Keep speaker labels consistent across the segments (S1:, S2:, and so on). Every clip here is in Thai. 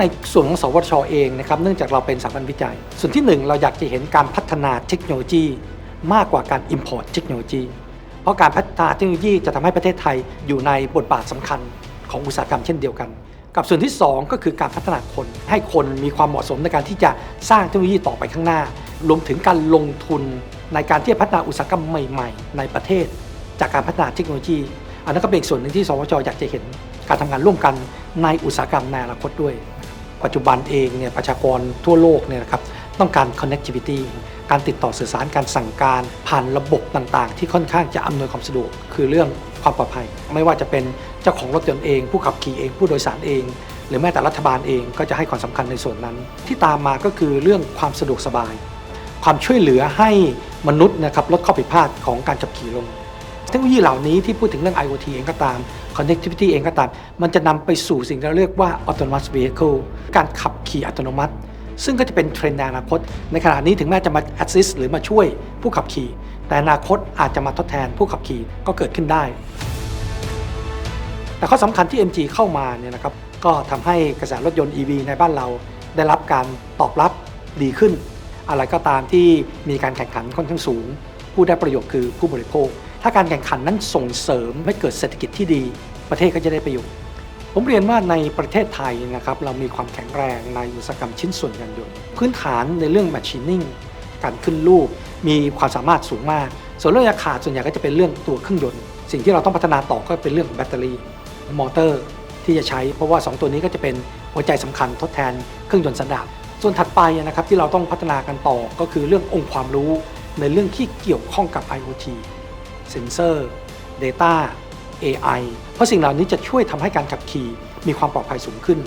S1: ในส่วนของสวทชเองนะครับเนื่องจากเราเป็นสถาบันวิจัย ส่วนที่หนึ่งเราอยากจะเห็นการพัฒนาเทคโนโลยี มากกว่าการ Import เทคโนโลยี เพราะการพัฒนาเทคโนโลยีจะทำให้ประเทศไทยอยู่ในบทบาทสำคัญของอุตสาหกรรมเช่นเดียวกัน กับส่วนที่ 2 ก็คือการพัฒนาคนให้คนมีความเหมาะสมในการที่จะสร้างเทคโนโลยีต่อไปข้างหน้า รวมถึงการลงทุนในการที่จะพัฒนาอุตสาหกรรมใหม่ ๆ ในประเทศ จากการพัฒนาเทคโนโลยี อันนั้นก็เป็นอีกส่วนหนึ่งที่สวชอยากจะเห็นการทำงานร่วมกันในอุตสาหกรรมในอนาคตด้วย ปัจจุบันเองเนี่ยประชากรทั่วโลกเนี่ยนะครับต้องการ connectivity การติดต่อสื่อสารการสั่งการผ่านระบบต่างๆ ที่ค่อนข้างจะอำนวยความสะดวก คือเรื่องความปลอดภัย ไม่ว่าจะเป็นเจ้าของรถยนต์เอง ผู้ขับขี่เองผู้โดยสารเอง หรือแม้แต่รัฐบาลเองก็จะให้ความสำคัญในส่วนนั้น ที่ตามมาก็คือเรื่องความสะดวกสบาย ความช่วยเหลือให้มนุษย์นะครับลดข้อผิดพลาดของการขับขี่ลง เทคโนโลยีเหล่านี้ที่พูดถึงเรื่อง IoT เองก็ตาม connectivity เองก็ตาม มันจะนำไปสู่สิ่งที่เราเรียกว่า autonomous vehicle การขับขี่อัตโนมัติ ซึ่งก็จะเป็นเทรนด์ในอนาคต ในขณะนี้ถึงแม้จะมา assist หรือมาช่วยผู้ขับขี่ แต่อนาคตอาจจะมาทดแทนผู้ขับขี่ก็เกิดขึ้นได้ แต่ข้อสำคัญที่ MG เข้ามาเนี่ยนะครับก็ทำให้กระแสรถยนต์ EV ในบ้านเรา ได้รับการตอบรับดีขึ้น อะไรก็ตามที่มีการแข่งขันค่อนข้างสูง ผู้ได้ประโยชน์คือผู้บริโภค ถ้าการแข่งขันนั้นส่งเสริมให้เกิดเศรษฐกิจที่ดี ประเทศก็จะได้ประโยชน์ ผมเรียนว่าในประเทศไทยนะครับเรามีความแข็งแรงในอุตสาหกรรมชิ้นส่วนยานยนต์พื้นฐานในเรื่อง machining การขึ้นรูป มีความสามารถสูงมาก ส่วนเรื่องยาขาส่วนใหญ่ก็จะเป็นเรื่องตัวเครื่องยนต์ สิ่งที่เราต้องพัฒนาต่อก็เป็นเรื่องของแบตเตอรี่มอเตอร์ที่จะใช้ เพราะว่า 2 ตัวนี้ก็จะเป็นหัวใจสำคัญทดแทนเครื่องยนต์สันดาปส่วนถัดไปนะครับที่เราต้องพัฒนากันต่อก็คือเรื่ององค์ความรู้ในเรื่องที่เกี่ยวข้องกับ IoT เซนเซอร์ Data AI เพราะสิ่งเหล่านี้จะช่วยทำให้การขับขี่มีความปลอดภัยสูงขึ้น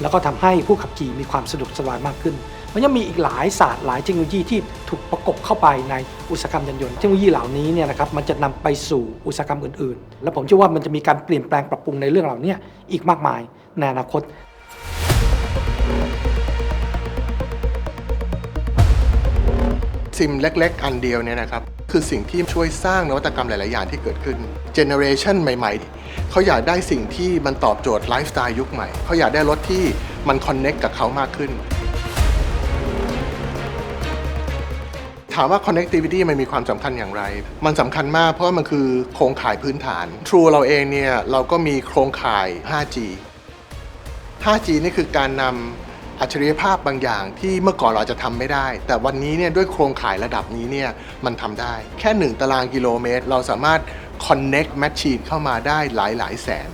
S1: แล้วก็ทำให้ผู้ขับขี่มีความสะดวกสบายมากขึ้น มันยังมีอีกหลายศาสตร์หลายเทคโนโลยีที่ถูกประกบเข้าไปในอุตสาหกรรมยานยนต์ เทคโนโลยีเหล่านี้เนี่ยนะครับมันจะนำไปสู่อุตสาหกรรมอื่นๆ แล้วผมเชื่อว่ามันจะมีการเปลี่ยนแปลงปรับปรุงในเรื่องเหล่านี้อีกมากมายในอนาคต
S2: ซิมเล็ก ๆ อันเดียวเนี่ยนะครับ คือสิ่งที่ช่วยสร้างนวัตกรรมหลาย ๆ อย่างที่เกิดขึ้นเจเนอเรชันใหม่ ๆ เขาอยากได้สิ่งที่มันตอบโจทย์ไลฟ์สไตล์ยุคใหม่ เขาอยากได้รถที่มันคอนเน็กกับเขามากขึ้น ถามว่า connectivity มันมีความสำคัญอย่างไร มันสำคัญมากเพราะมันคือโครงข่ายพื้นฐาน True เราเองเนี่ย เราก็มีโครงข่าย 5G 5G นี่คือการนำ อัจฉริยภาพบางอย่างที่เมื่อก่อนเราจะทำไม่ได้ แต่วันนี้เนี่ยด้วยโครงข่ายระดับนี้เนี่ยมันทำได้ แค่ 1 ตารางกิโลเมตร เราสามารถ connect machine เข้ามาได้หลายหลายแสน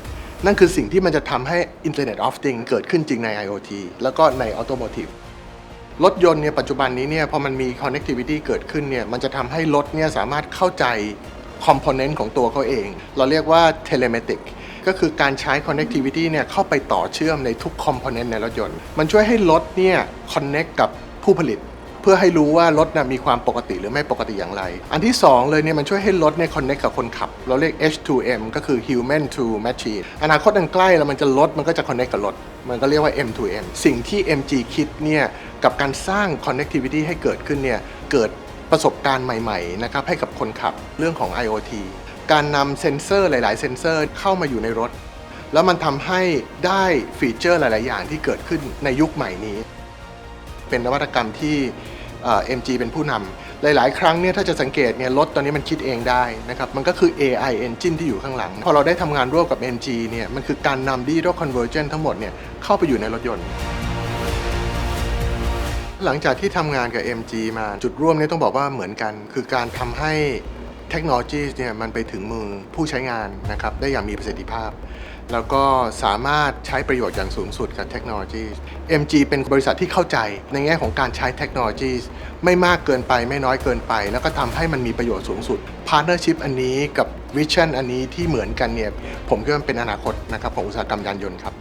S2: นั่นคือสิ่งที่มันจะทำให้ Internet of Things เกิดขึ้นจริงใน IoT แล้วก็ใน Automotive รถยนต์เนี่ยปัจจุบันนี้เนี่ยพอมันมี connectivity เกิดขึ้นเนี่ยมันจะทำให้รถเนี่ยสามารถเข้าใจ component ของตัวเขาเอง เราเรียกว่า telematic ก็คือการใช้ connectivity เนี่ยเข้าไปต่อเชื่อมในทุก component ในรถยนต์ มันช่วยให้รถเนี่ย connect กับผู้ผลิต เพื่อให้รู้ว่ารถนะมีความปกติหรือไม่ปกติอย่างไร อันที่ 2 เลยเนี่ยมันช่วยให้รถเนี่ย connect กับคนขับ เราเรียก H2M ก็คือ human to machine อนาคตอันใกล้แล้วมันจะรถมันก็จะ connect กับรถมันก็เรียกว่า M2M สิ่งที่ MG คิดเนี่ยกับการสร้าง connectivity ให้เกิดขึ้นเนี่ยเกิดประสบการณ์ใหม่ๆนะครับให้กับคนขับเรื่องของ IoT การนำเซ็นเซอร์หลาย ๆ เซ็นเซอร์เข้ามาอยู่ในรถ แล้วมันทำให้ได้ฟีเจอร์หลาย ๆ อย่างที่เกิดขึ้นในยุคใหม่นี้ เป็นนวัตกรรมที่เอ่อ MG เป็นผู้นำหลาย ๆ ครั้งเนี่ยถ้าจะสังเกตเนี่ยรถตอนนี้มันคิดเองได้นะครับมันก็คือ AI engine ที่อยู่ข้างหลัง พอเราได้ทำงานร่วมกับ MG เนี่ยมันคือการนำ digital convergence ทั้งหมดเนี่ยเข้าไปอยู่ในรถยนต์หลังจากที่ทำงานกับ MG มาจุดร่วมเนี่ยต้องบอกว่าเหมือนกัน คือการทำให้ เทคโนโลยีเนี่ยมันไปถึงมือผู้ใช้งานนะครับได้อย่างมีประสิทธิภาพ แล้วก็สามารถใช้ประโยชน์อย่างสูงสุดกับเทคโนโลยี MG เป็นบริษัทที่เข้าใจในแง่ของการใช้เทคโนโลยีไม่มากเกินไปไม่น้อยเกินไป แล้วก็ทำให้มันมีประโยชน์สูงสุดพาร์ n เนอร์ชิพอันนี้กับวิชั่นอันนี้ที่เหมือนกันเนี่ยผมคิดว่าเป็นอนาคตนะครับของอุตสาหกรรมยานยนต์ครับ